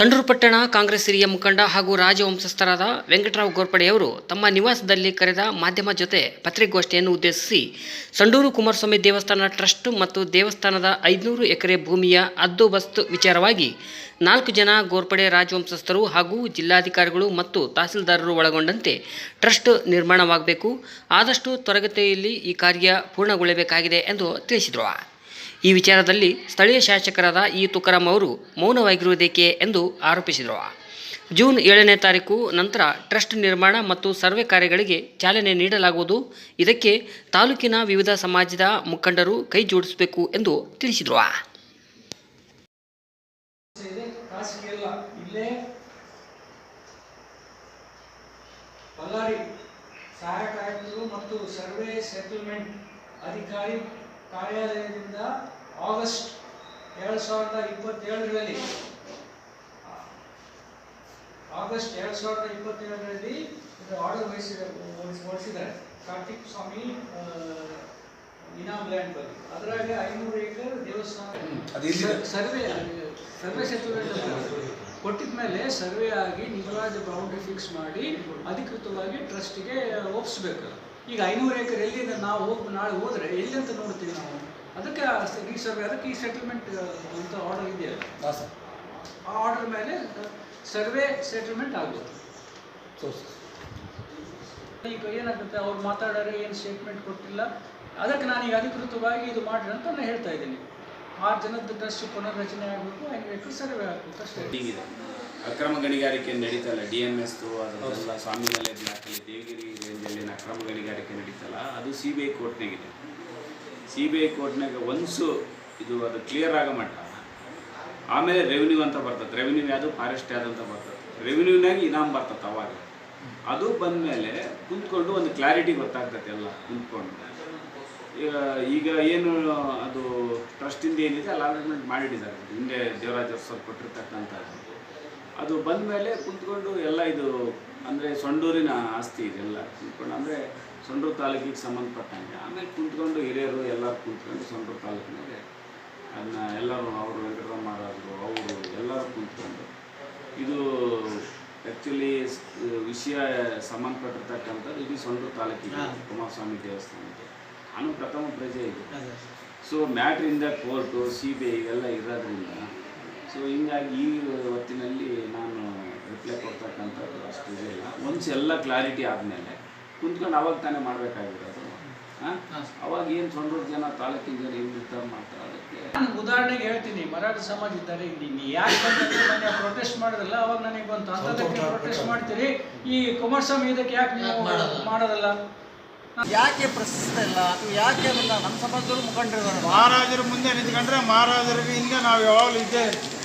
ಸಂಡೂರು ಪಟ್ಟಣ ಕಾಂಗ್ರೆಸ್ ಹಿರಿಯ ಮುಖಂಡ ಹಾಗೂ ರಾಜವಂಶಸ್ಥರಾದ ವೆಂಕಟರಾವ್ ಗೋರ್ಪಡೆಯವರು ತಮ್ಮ ನಿವಾಸದಲ್ಲಿ ಕರೆದ ಮಾಧ್ಯಮ ಜೊತೆ ಪತ್ರಿಕಾಗೋಷ್ಠಿಯನ್ನು ಉದ್ದೇಶಿಸಿ ಸಂಡೂರು ಕುಮಾರಸ್ವಾಮಿ ದೇವಸ್ಥಾನ ಟ್ರಸ್ಟ್ ಮತ್ತು ದೇವಸ್ಥಾನದ ಐದುನೂರು ಎಕರೆ ಭೂಮಿಯ ಹದ್ದುಬಸ್ತು ವಿಚಾರವಾಗಿ ನಾಲ್ಕು ಜನ ಗೋರ್ಪಡೆ ರಾಜವಂಶಸ್ಥರು ಹಾಗೂ ಜಿಲ್ಲಾಧಿಕಾರಿಗಳು ಮತ್ತು ತಹಸೀಲ್ದಾರರು ಒಳಗೊಂಡಂತೆ ಟ್ರಸ್ಟ್ ನಿರ್ಮಾಣವಾಗಬೇಕು. ಆದಷ್ಟು ತ್ವರಗತಿಯಲ್ಲಿ ಈ ಕಾರ್ಯ ಪೂರ್ಣಗೊಳ್ಳಬೇಕಾಗಿದೆ ಎಂದು ತಿಳಿಸಿದರು. ಈ ವಿಚಾರದಲ್ಲಿ ಸ್ಥಳೀಯ ಶಾಸಕರಾದ ಈ ತುಕಾರಾಂ ಅವರು ಮೌನವಾಗಿರುವುದೇಕೆ ಎಂದು ಆರೋಪಿಸಿದರು. ಜೂನ್ ಏಳನೇ ತಾರೀಕು ನಂತರ ಟ್ರಸ್ಟ್ ನಿರ್ಮಾಣ ಮತ್ತು ಸರ್ವೆ ಕಾರ್ಯಗಳಿಗೆ ಚಾಲನೆ ನೀಡಲಾಗುವುದು. ಇದಕ್ಕೆ ತಾಲೂಕಿನ ವಿವಿಧ ಸಮಾಜದ ಮುಖಂಡರು ಕೈ ಜೋಡಿಸಬೇಕು ಎಂದು ತಿಳಿಸಿದರು. ಸರ್ವೆ ಸೆಟಲ್ಮೆಂಟ್ ಅಧಿಕಾರಿ ಕಾರ್ಯಾಲಯದಿಂದ ಆಗಸ್ಟ್ ಎರಡು ಸಾವಿರದ ಇಪ್ಪತ್ತೇಳರಲ್ಲಿ ಆಗಸ್ಟ್ ಎರಡು ಸಾವಿರದ ಇಪ್ಪತ್ತೇಳರಲ್ಲಿ ಇದು ಆರ್ಡರ್ ವಹಿಸಿದ ಹೊಡಿಸಿದ್ದಾರೆ ಕಾರ್ತಿಕ್ ಸ್ವಾಮಿ ಇನಾಮ್ ಲ್ಯಾಂಡ್ ಬಗ್ಗೆ. ಅದರಾಗ ಐನೂರು ಏಕರ್ ದೇವಸ್ಥಾನ. ಸರ್ವೆ ಸರ್ವೆ ಸಚಿವ ಕೊಟ್ಟಿದ ಮೇಲೆ ಸರ್ವೆ ಆಗಿ ನಿಜವಾದ ಬೌಂಡ್ರಿ ಫಿಕ್ಸ್ ಮಾಡಿ ಅಧಿಕೃತವಾಗಿ ಟ್ರಸ್ಟಿಗೆ ಒಪ್ಪಿಸ್ಬೇಕು ಈಗ ಐನೂರು ಎಕರೆ ಎಲ್ಲಿ ನಾವು ಹೋಗಿ ನಾಳೆ ಹೋದರೆ ಎಲ್ಲಿ ಅಂತ ನೋಡ್ತೀವಿ ನಾವು? ಅದಕ್ಕೆ ಈ ಸರ್ವೆ ಅದಕ್ಕೆ ಈ ಸೆಟಲ್ಮೆಂಟ್ ಅಂತ ಆರ್ಡರ್ ಇದೆಯಲ್ಲ? ಆ ಆರ್ಡರ್ ಮೇಲೆ ಸರ್ವೆ ಸೆಟಲ್ಮೆಂಟ್ ಆಗುತ್ತೆ ಈಗ ಏನಾಗುತ್ತೆ? ಅವ್ರು ಮಾತಾಡೋರು ಏನು ಸ್ಟೇಟ್ಮೆಂಟ್ ಕೊಟ್ಟಿಲ್ಲ. ಅದಕ್ಕೆ ನಾನು ಈಗ ಅಧಿಕೃತವಾಗಿ ಇದು ಮಾಡ್ರಿ ಅಂತ ನಾನು ಹೇಳ್ತಾ ಇದ್ದೀನಿ. ಆರು ಜನದ ಟ್ರಸ್ಟ್ ಪುನರ್ರಚನೆ ಆಗಬೇಕು ಐನೂರು ಎಕರೆ ಸರ್ವೆ ಆಗಬೇಕು ಅಷ್ಟೇ. ಅಕ್ರಮ ಗಣಿಗಾರಿಕೆ ನಡೀತಲ್ಲ ಡಿ ಎಂ ಎಸ್ ಅದೆಲ್ಲ ಸ್ವಾಮಿಮಲೆ ಬ್ಲಾಕಲ್ಲಿ ದೇವಗಿರಿ ರೇಂಜಲ್ಲಿ ಅಕ್ರಮ ಗಣಿಗಾರಿಕೆ ನಡೀತಲ್ಲ ಅದು ಸಿ ಬಿ ಐ ಕೋರ್ಟ್ನಾಗಿದೆ ಸಿ ಬಿ ಐ ಕೋರ್ಟ್ನಾಗ ಒನ್ಸು ಇದು ಅದು ಕ್ಲಿಯರ್ ಆಗೋ ಮಟ್ಟ ಆಮೇಲೆ ರೆವಿನ್ಯೂ ಅಂತ ಬರ್ತದೆ. ರೆವಿನ್ಯೂ ಯಾವುದು? ಫಾರೆಸ್ಟ್ ಯಾವುದು ಅಂತ ಬರ್ತದೆ. ರೆವಿನ್ಯೂನಾಗ ಇನಾಮ್ ಬರ್ತದೆ ಅವಾಗ. ಅದು ಬಂದಮೇಲೆ ಕುಂತ್ಕೊಂಡು ಒಂದು ಕ್ಲಾರಿಟಿ ಗೊತ್ತಾಗ್ತದೆ ಎಲ್ಲ ಕುಂತ್ಕೊಂಡು. ಈಗ ಈಗ ಏನು ಅದು ಟ್ರಸ್ಟಿಂದ ಏನಿದೆ ಅಲಾಟ್ಮೆಂಟ್ ಮಾಡಿಟ್ಟಿದ್ದಾರೆ ಹಿಂದೆ ದೇವರಾಜ ಸ್ವಲ್ಪ ಕೊಟ್ಟಿರ್ತಕ್ಕಂಥದ್ದು. ಅದು ಬಂದ ಮೇಲೆ ಕುಂತ್ಕೊಂಡು ಎಲ್ಲ ಇದು ಅಂದರೆ ಸೊಂಡೂರಿನ ಆಸ್ತಿ ಇದೆಲ್ಲ ಕುಂತ್ಕೊಂಡು ಅಂದರೆ ಸೊಂಡೂರು ತಾಲೂಕಿಗೆ ಸಂಬಂಧಪಟ್ಟಂಗೆ. ಆಮೇಲೆ ಕುಂತ್ಕೊಂಡು ಹಿರಿಯರು ಎಲ್ಲ ಕುಂತ್ಕೊಂಡು ಸೊಂಡೂರು ತಾಲೂಕಿನಾಗೆ ಅದನ್ನ ಎಲ್ಲರೂ ಅವರು ವೆಂಕಟರಾಮ್ ಮಹಾರಾಜರು ಅವರು ಎಲ್ಲರೂ ಕುಂತ್ಕೊಂಡು. ಇದು ಆ್ಯಕ್ಚುಲಿ ವಿಷಯ ಸಂಬಂಧಪಟ್ಟಿರ್ತಕ್ಕಂಥದ್ದು ಇಡೀ ಸೊಂಡೂರು ತಾಲೂಕಿಗೆ ಕುಮಾರಸ್ವಾಮಿ ದೇವಸ್ಥಾನಕ್ಕೆ. ನಾನು ಪ್ರಥಮ ಪ್ರಜೆ ಇದೆ. ಸೊ ಮ್ಯಾಟ್ರಿಂದ ಕೋರ್ಟು ಸಿ ಬಿ ಐ ಇವೆಲ್ಲ ಇರೋದ್ರಿಂದ. ಸೊ ಹಿಂಗಾಗಿ ಈ ಹೊತ್ತಿನಲ್ಲಿ ನಾನು ರಿಪ್ಲೈ ಕೊಡ್ತಕ್ಕಂಥದ್ದು ಅಷ್ಟು ಎಲ್ಲ ಕ್ಲಾರಿಟಿ ಆದಮೇಲೆ ಕುಂತ್ಕೊಂಡು ಅವಾಗ ತಾನೇ ಮಾಡಬೇಕಾಗಿರೋದು. ಅದು ಅವಾಗ ಏನು ಸೊಂಡೂರು ಜನ ತಾಲೂಕಿನ ಜನ ಏನು ನಿರ್ಧಾರ ಮಾಡ್ತಾರೆ ಅದಕ್ಕೆ. ನಾನು ಉದಾಹರಣೆಗೆ ಹೇಳ್ತೀನಿ ಮರಾಠ ಸಮಾಜ ಇದ್ದಾರೆ ನೀನು ಯಾಕೆ ಬಂದ್ರೆ ಪ್ರೊಟೆಸ್ಟ್ ಮಾಡೋದಲ್ಲ ಅವಾಗ ನನಗೆ ಬಂತು. ಅಂಥದ್ದಕ್ಕೆ ಪ್ರೊಟೆಸ್ಟ್ ಮಾಡ್ತೀರಿ? ಈ ಕುಮಾರಸ್ವಾಮಿ ಇದಕ್ಕೆ ಯಾಕೆ ನೀವು ಮಾಡೋದಲ್ಲ? ಯಾಕೆ ಪ್ರಶ್ನಿಸ್ತಾ ಇಲ್ಲ? ಅಥವಾ ಯಾಕೆ ಅದನ್ನ ನಮ್ಮ ಸಮಾಜದವರು ಮುಖಂಡರಿದ್ದಾರೆ. ಮಹಾರಾಜರು ಮುಂದೆ ನಿಂತ್ಕೊಂಡ್ರೆ ಮಹಾರಾಜರಿಗೆ ಹಿಂದೆ ನಾವು ಯಾವಾಗಲೂ ಇದ್ದೇ ಇರ್ತೀವಿ.